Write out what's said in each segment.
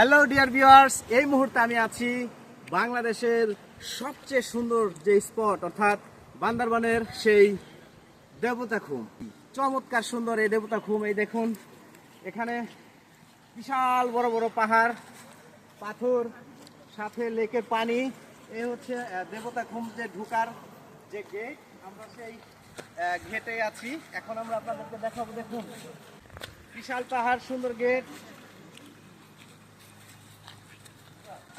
Hello dear viewers এই মুহূর্তে আমি আছি বাংলাদেশের সবচেয়ে সুন্দর যে স্পট অর্থাৎ বান্দারবানের সেই দেবতা খুম চমৎকার সুন্দর এই দেবতা খুম এই দেখুন, এখানে বিশাল বড় বড় পাহাড়, পাথর, সাথে লেকের পানি। এই হচ্ছে দেবতা খুম যে ঢুকার যে গেট আমরা সেই ঘেটে আছি। এখন আমরা আপনাদেরকে দেখাবো, দেখুন। বিশাল পাহাড়, সুন্দর গেট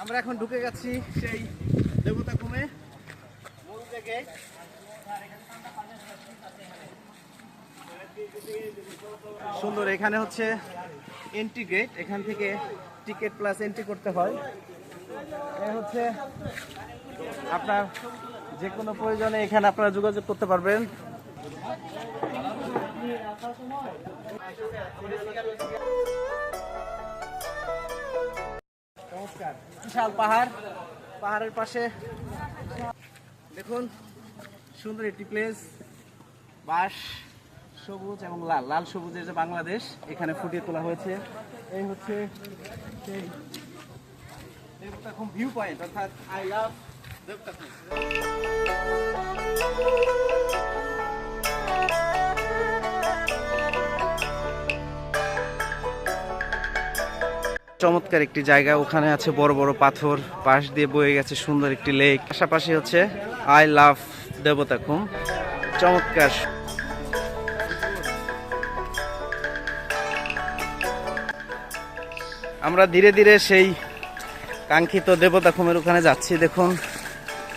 আমরা এখন ঢুকে গেছি সেই দেবতা কুমে। মূল গেট সুন্দর, এখানে হচ্ছে এন্ট্রি গেট এখান থেকে টিকিট প্লাস এন্ট্রি করতে হয়। এ হচ্ছে আপনার যে কোনো প্রয়োজনে এখানে আপনারা যোগাযোগ করতে পারবেন। বিশাল পাহাড়, পাহাড়ের পাশে। দেখুন, সুন্দর একটি প্লেস বাঁশ, সবুজ এবং লাল। লাল সবুজের যে বাংলাদেশ, এখানে ফুটিয়ে তোলা হয়েছে। এই হচ্ছে সেই ভিউ পয়েন্ট অর্থাৎ আই লাভ দেবতাখুম চমৎকার একটি জায়গা। ওখানে আছে বড় বড় পাথর, পাশ দিয়ে বয়ে গেছে সুন্দর একটি লেক পাশাপাশি হচ্ছে আই লাভ দেবতাখুম চমৎকার। আমরা ধীরে ধীরে সেই কাঙ্ক্ষিত দেবতাখুমের ওখানে যাচ্ছি। দেখুন,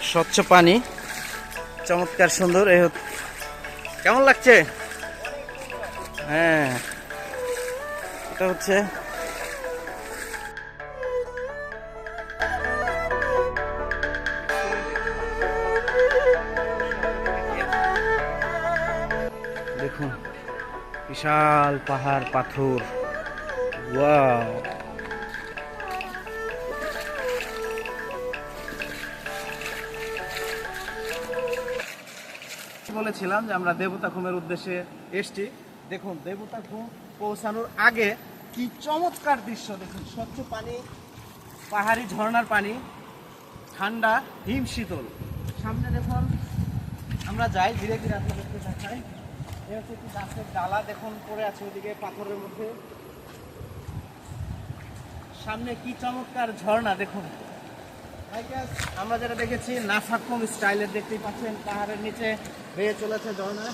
স্বচ্ছ পানি। চমৎকার সুন্দর। হচ্ছে- কেমন লাগছে? হ্যাঁ। এটা হচ্ছে বিশাল পাহাড় পাথর। ওয়াও। বলেছিলাম যে আমরা দেবতা ঘুমের উদ্দেশ্যে এসছি। দেখুন, দেবতা ঘুম পৌঁছানোর আগে কি চমৎকার দৃশ্য দেখুন। স্বচ্ছ পানি, পাহাড়ি ঝর্ণার পানি, ঠান্ডা, হিম শীতল। সামনে দেখুন, আমরা যাই, ধীরে ধীরে আপনাদেরকে দেখাই। এ হচ্ছে একটি গাছের ডালা দেখুন পড়ে আছে ওদিকে পাথরের মধ্যে। সামনে কি চমৎকার ঝর্ণা দেখুন। আমরা যেটা দেখেছি নাফাকুম স্টাইলের দেখতেই পাচ্ছেন পাহাড়ের নিচে বেয়ে চলেছে ঝর্ণা।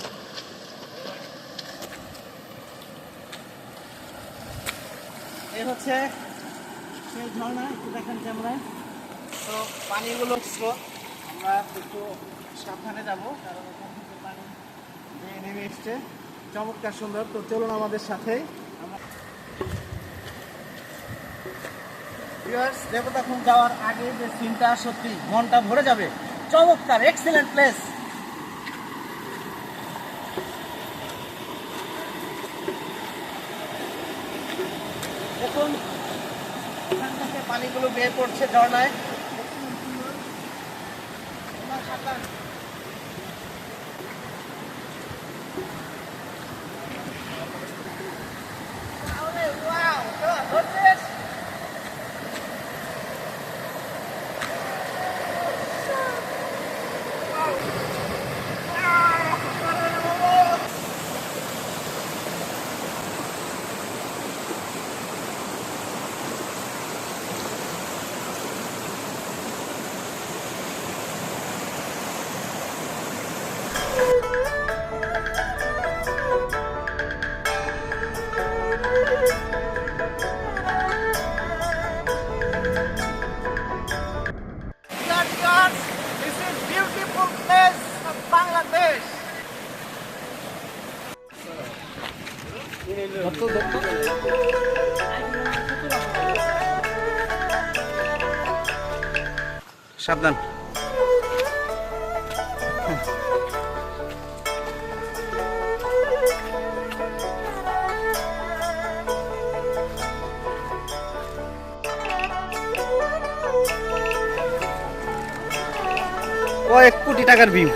এই হচ্ছে সেই ঝর্ণা একটু দেখেন ক্যামেরায়। তো পানিগুলো স্রোত আমরা একটু সাবধানে যাব কারণ ওখান থেকে পানি বেয়ে নেমে এসছে। চমৎকার সুন্দর। তো চলুন আমাদের আমরা ভিউয়ার্স দেবতাখুম যাওয়ার আগে যে সিনটা সত্যি মনটা ভরে যাবে। চমৎকার এক্সিলেন্ট প্লেস দেখুন, এখান থেকে পানিগুলো বের পড়ছে ঝর্ণায়। সাবধান। কয়েক কোটি টাকার ভিউ